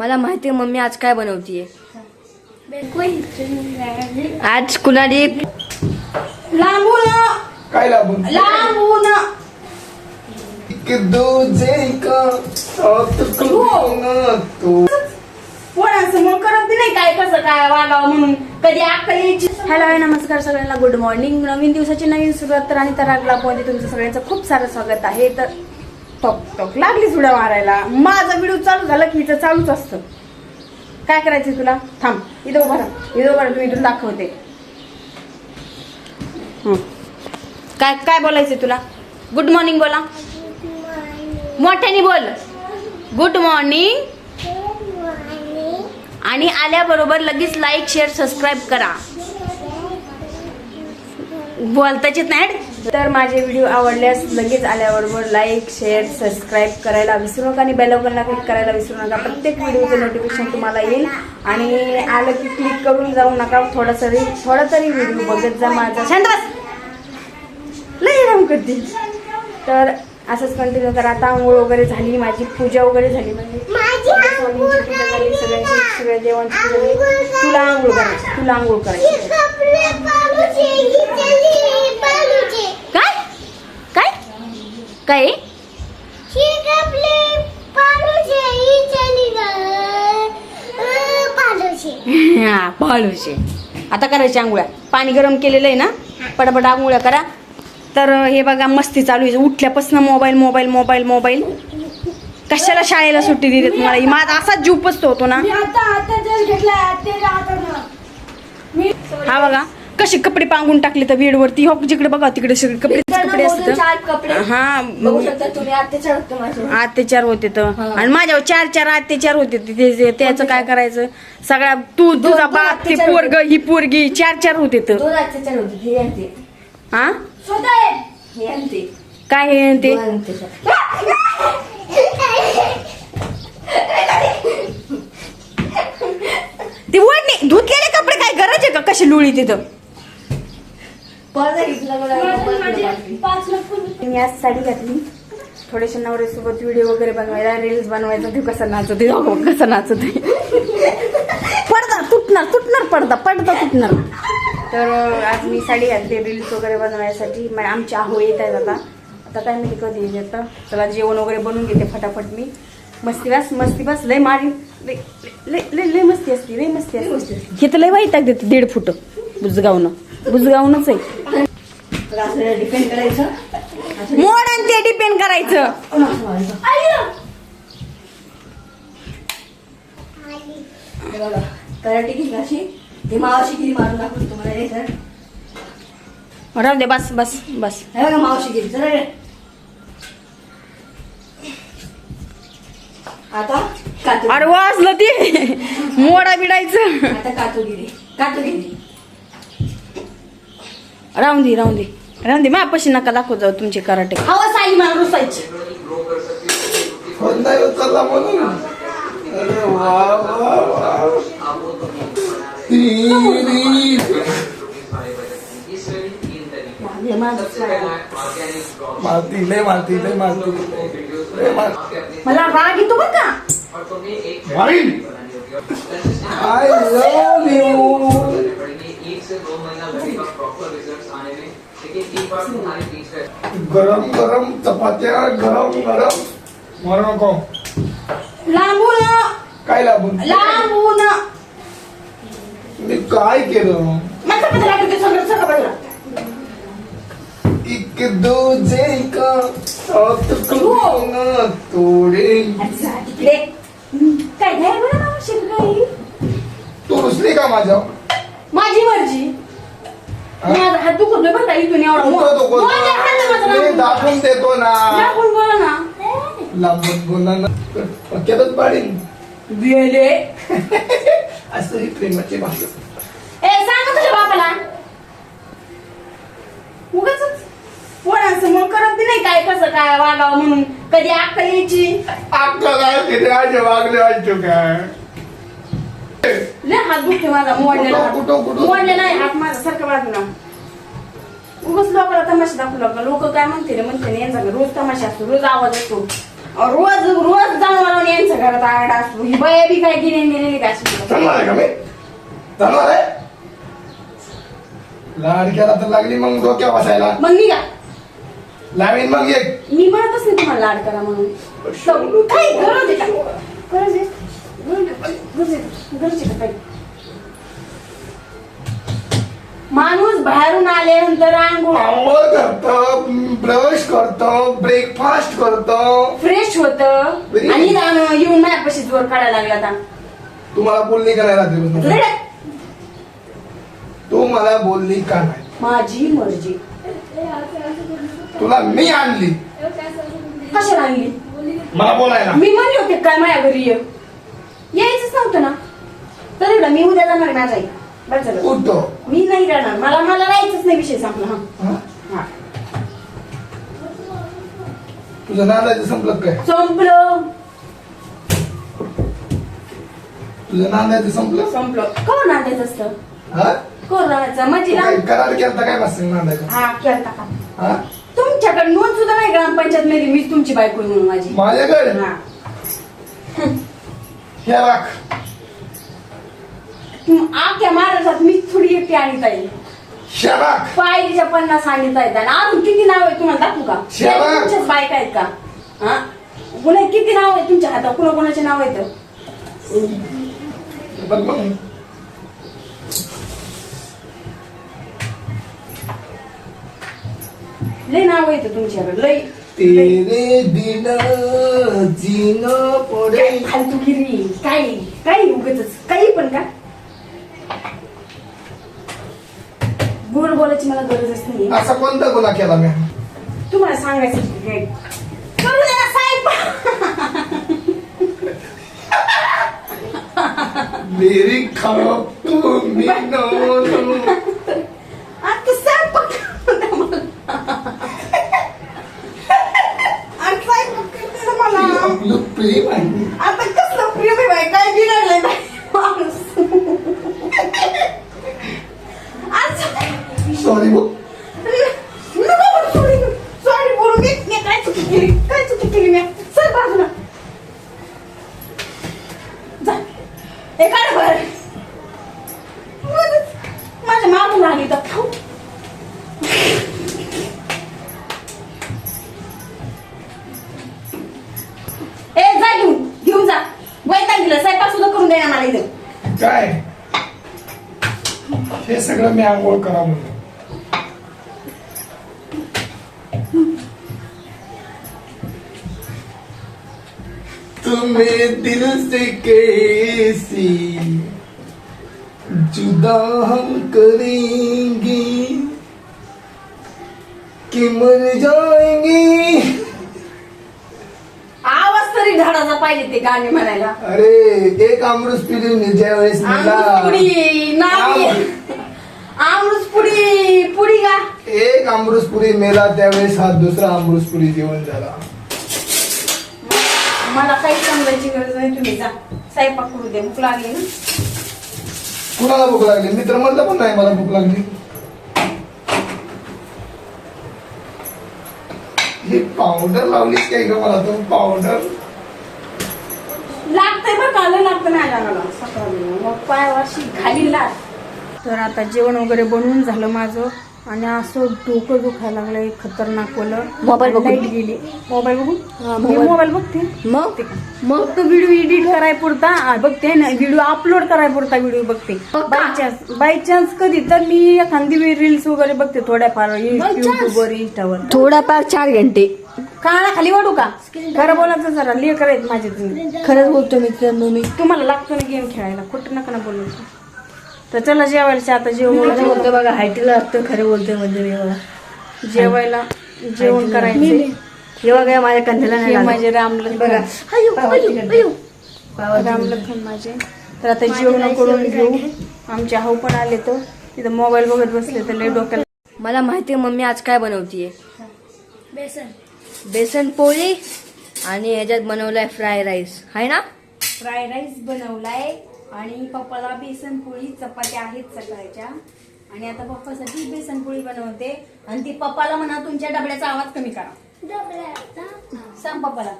मला माहिती आहे मम्मी आज काय बनवतीये. आज कुणाली लांबून. काय लांबून? करूंगा तो. पोरांसमोर करत नाही काय कसं काय वागावं म्हणून. कधी अक्कल हॅलो नमस्कार सगळ्यांना. Good morning. नवीन दिवसाची नवीन सुरुवात तर आणि तरागला मध्ये तुमचं सगळ्यांचं खूप सारं स्वागत आहे. तर टॉक टॉक लागली उड्या मारायला. माझा व्हिडिओ चालू झाला की इथं चालूच असतं. काय करायचं तुला? थांब. इथं उभा राहा. इथं उभा राहा. तू इथून दाखवते. काय काय बोलायचं तुला? गुड मॉर्निंग बोला. मोठ्याने बोल. गुड मॉर्निंग आणि आल्याबरोबर लगेच लाईक शेअर सबस्क्राईब करा. बोलताच येत नाही? तर माझे व्हिडिओ आवडल्यास लगेच आल्याबरोबर लाईक शेअर सबस्क्राईब करायला विसरू नका आणि बेलवकरला क्लिक करायला विसरू नका. प्रत्येक व्हिडिओचं नोटिफिकेशन तुम्हाला येईल. आणि आलं की क्लिक करून जाऊ नका. थोडा तरी थोडा तरी व्हिडिओ बघत जा माझा. शांत लई राम करते तर असंच कंटिन्यू करा. आता आंघोळ वगैरे झाली माझी पूजा वगैरे झाली. म्हणजे स्वामींची पूजा झाली सगळ्यांची सगळ्या देवांची पूजा झाली. तुला आंघोळ करायची तुला आंघोळ करायची. काय? काय? काय? हा पाळूचे आता करायची आंघोळ्या पाणी गरम केलेलं आहे ना? पटापट आंघोळ्या करा. तर हे बघा मस्ती चालू आहे. उठल्यापासून मोबाईल मोबाईल मोबाईल मोबाईल. कशाला शाळेला सुट्टी दिली तुम्हाला? ही माझा असाच जीव पसतो होतो ना. हा बघा कसे कपडे पांगून टाकले तर बेडवरती हो जिकडे बघा तिकडे सगळे कपडे कपडे असतात हा अत्याचार होतो तर. आणि माझ्यावर चार चार अत्याचार होते. त्याचं काय करायचं? सगळ्या तू तुझा बाप ते पोरग ही पोरगी चार चार होते तर. हे? काय हे ते. ते ओढणे धुतलेले कपडे काय गरज आहे का? कशी लुळी तिथं. मी आज साडी घातली. थोडेसे नवऱ्यासोबत व्हिडिओ वगैरे बनवायला रील्स बनवायचा. ते कसं नाचते कसं नाचते पडदा तुटणार तुटणार पडदा. पडदा तुटणार. तर आज मी साडी घातली रील्स वगैरे बनवायसाठी. मग आमची आहो येत आहेत आता आता काय माहिती कधी येतं चला जेवण वगैरे बनवून घेते फटाफट मी. मस्ती बस मस्ती बस. लय मारी लय लय लय मस्ती असते लय मस्ती असते. हे तर लय वाईट देते दीड फुट. बुजगावनं. बुजगावनच आहे. डिपेंड करायचं असं मोड आणि ते डिपेंड करायचं. हे कराटे अशी. हे मावशी मारून दाखवतो तुम्हाला? हे सर. राहू दे बस बस बस. हे बघा मावशी किती. चला रे. आता कातू अरे वाजलं ते. मोडा बिडायचं. आता कातूगिरी कातूगिरी राहून दे राहून दे. राहून दे मापाशी नका दाखव जाऊ तुमचे कराटे. हवा साई मला रुसायची. म्हणून? मारती लय मारती लय मारती लय मला राग येतो बरं का? मारीन आय लव्ह यू गरम गरम चपात्या गरम गरम. मारू नको. लांबून. काय लाभून लांबून. मी काय केलं. एक दूजे का साथ करूंगा तोडे. काय नाही बरं तू रुसली का माझ्या? माझी मर्जी. हा? माझा हात दुखतोय बरं का इथून एवढा. दुखतो, दुखतो. माझ्या मी. दाखवून देतो ना. दाखवून बोला ना. लांबत बोलणार ना. पक्क्यातच पाडीन. गेले असं ही प्रेमाची भाषा ए सांग ना तुझ्या बापाला. उगाच पोरांसमोर करत बी नाही काय कसं काय वागावं म्हणून. कधी अक्कल यायची? आपलं काय किती आज वागले वाटतो काय? लय हात दुखते माझा मोडलेला कुठं- हात. कुठं- कुठं? मोडलेला आहे हात माझा सारखा बाजूला. उगाच लोकांना तमाशा दाखवू लागला. लोक काय म्हणते रे म्हणते ना यांचा रोज तमाशा असतो रोज आवाज असतो रोज रोज जनावरांवर यांच्या घरात आरडा असतो. ही बाया बी काय गिने दिलेली का अशी चालणार आहे का मी चालणार आहे? लाडक्याला तर लागली मग डोक्या बसायला. मग निघा. लावीन मग एक. मी म्हणतच नाही तुम्हाला लाड करा म्हणून. तर काय गरज आहे का? गरज आहे. गरज आहे. गरज आहे का काही? माणूस बाहेरून आल्यानंतर आंघोळ. आंघोळ करतो ब्रश करतो ब्रेकफास्ट करतो. फ्रेश होत. Very आणि जाणं येऊन माझ्यापाशी जोर काढायला लागला आता. तुम्हाला बोलली का नाही रात्री लढ. तू मला बोलली का नाही माझी मर्जी. तुला मी आणली. कशाला आणली? मला बोलायला. मी म्हणले होते काय माझ्या घरी ये. यायचंच नव्हतं ना. तर मी उद्या जाणार माझ्या आई. झालं. उठतो. मी नाही राहणार. मला मला राहायचंच नाही विषय संपला हा. हा? हा. तुझं नांदायचं संपलं काय? संपलं. तुझं नांदायचं संपलं? संपलं. कोण नांदायचं असतं? हा? कोण नांदायचं तू ना काय करार केलता काय मस्त नांदायचं हा केलता का? हा? तुमच्याकडे नोंद सुद्धा नाही ग्रामपंचायत मध्ये मीच तुमची बायको आहे म्हणून माझी. माझ्याकडे? हा. हे तुम- आख्या महाराष्ट्रात मीच थोडी एकटी आणता येईल शबाक! पायरीच्या पन्नास सांगितलं येतात आणि अजून किती नाव आहे तुम्हाला दाखवू का? शेवा. तुमच्याच बायका आहेत का? हा? कुणा किती नाव आहे तुमच्या हातात? कुणा कोणाचे नाव आहेत? बघ बघ. लय नाव येतं तुमच्याकडे. लय तेरे बिन जीन पडे। काय फालतूगिरी काही काही उगतच? काही पण का? गोड बोलायची मला गरजच नाही असा कोणता गुन्हा केला मी? तुम्हाला सांगायचं की काय? करू दे ना साहेब. मेरी खाओ तू मी नो आता स्वयंपाक करू द्या मला. आता स्वयंपाक करते ना मला. आपलं प्रेम आहे आता कसलं प्रेम आहे बाई, काय बिघडलंय बाई माणूस. आज- सॉरी बघ नको बोलू, sorry. Sorry बोलू मी. मी काय चुकी केली काय चुकी केली मी सर बाजूला जा हे काढ बर माझ्या मागून राहिली तर खाऊ ए जा घेऊन घेऊन जा वैताग दिलं स्वयंपाक सुद्धा करून देणार मला इथं काय हे सगळं मी आंघोळ करा म्हणून तुम्हें दिल से कैसी जुदा हम करेंगे कि मर जाएंगे? आवाज तरी पाहिजे ते गाणे म्हणायला. अरे एक अमृत पिली ज्या वेळेस पुडी का? एक अमृतपुरी मेला त्यावेळेस हा दुसरा अमृतपुरी जेवण झाला. मला काही समजायची गरज नाही तुम्ही जा. स्वयंपाक करू दे भूक लागली ना? कुणाला भूक लागली? मित्र म्हणलं पण नाही मला भूक लागली. ही पावडर लावलीस काय ग मला तू? पावडर लागतंय बरं का? लय लागतं नाही सकाळी मग पायावरशी खाली लाग तर आता जेवण वगैरे बनवून झालं माझं. आणि असं डोकं दुखायला लागलंय खतरनाक बोलं मोबाईल बघून? लाइट गेली. मोबाईल बघून? मी मोबाईल. मोबाईल बघते. मग? मग फक्त व्हिडिओ एडिट कराय पुरता? आ, बघते ना व्हिडिओ अपलोड कराय पुरता व्हिडिओ बघते. का? बाय चान्स बाय चान्स कधी? तर मी एखादी रील्स वगैरे बघते थोड्याफार chance? युट्यूबवर इंस्टावर थोडाफार चार घंटे. काना खाली वाढू का? खरं बोलायचं जरा लेकर आहेत माझे तुम्ही. खरंच बोलतो मित्रांनो मी तुम्हाला लागतो ना गेम खेळायला खोटं नका ना बोलू. तर चला जेवायला आता जेवण बोलतो बघा हायटीला असतं खरं बोलतोय म्हणजे मी बघा. जेवायला जेवण करायचं. जेव्हा काय माझ्या कंधाला नाही हे. माझे रामलखन. बघा. रामलखन माझे. तर आता जेवण करून घेऊ. आमचे हाऊ पण आले तर. तिथं मोबाईल बघत बसले तर लय डोक्याला मला माहिती आहे मम्मी आज काय बनवतीये. बेसन. पोळी आणि ह्याच्यात बनवलाय फ्राय राईस. आहे ना? फ्राय राईस बनवलाय. आणि पप्पाला बेसन पोळी चपात्या आहेत सकाळच्या. आणि आता पप्पासाठी बेसन पोळी बनवते. आणि ती पप्पाला म्हणा तुमच्या डबड्याचा आवाज कमी करा. सांग पप्पाला.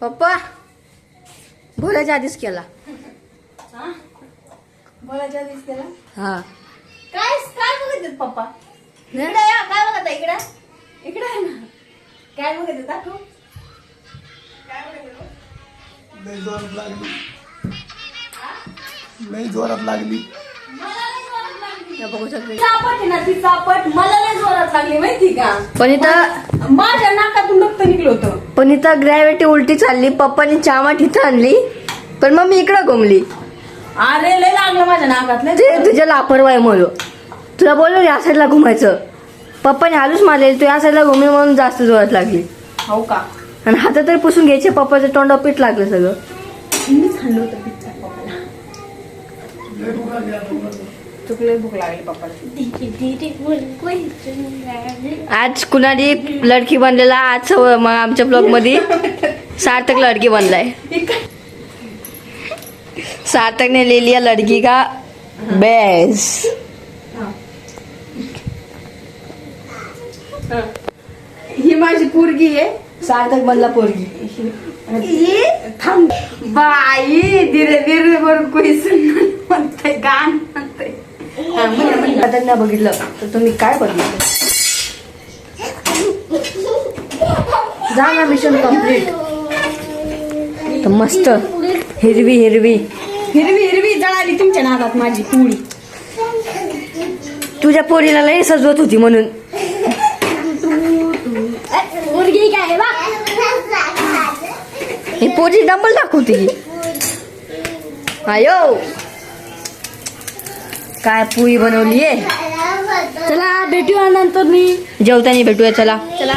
पप्पा बोलायच्या आधीच केला. बोलायच्या आधीच केला? हा. काय काय बघत आहेत पप्पा. इकडे या काय बघत आहे इकडे? इकडे आहे ना. काय बघत दाखव. जोरात लागली लई जोरात लागली. बघू शकते. चापट आहे ना ती चापट. मला लय जोरात लागली माहिती का? पण इथं माझ्या नाकातून रक्त निघलं होतं. पण इथं ग्रॅव्हिटी उलटी चालली पप्पानी चामाट इथं आणली पण मग मी इकडं घुमली. अरे लय लागलं माझ्या नाकातलं. ते तुझ्या लापरवाही म्हणून. तुला बोललो या साईडला घुमायचं. पप्पाने हालूच मारले तू या साईडला घुमली म्हणून जास्त जोरात लागली. हो का? आणि हातात तरी पुसून घ्यायचे पप्पाचं तोंड पीठ लागलं सगळं. मीच खाल्लं होतं. चुकले भूक लागली पप्पाला आज कुणाली लडकी बनलेला आज आमच्या ब्लॉगमध्ये सार्थक लडकी बनलाय. सार्थक ने ले लिया लड़की का? बेस. ही माझी पोरगी आहे. सार्थक बनला पोरगी. ही? थांब. बाई धीरे धीरे बर कोई सुन म्हणते गाण म्हणते हा, बघितलं तर तुम्ही काय बघितलं? जा ना मिशन कंप्लीट तर मस्त हिरवी हिरवी. हिरवी हिरवी जळाली तुमच्या नाकात माझी पोळी. तुझ्या पोरीला लई सजवत होती म्हणून. पोरगी काय बा ही पोरी डबल दाखवते आयो काय पोळी बनवलीये? चला भेटूया नंतर मी. जेवताना भेटूया चला. चला.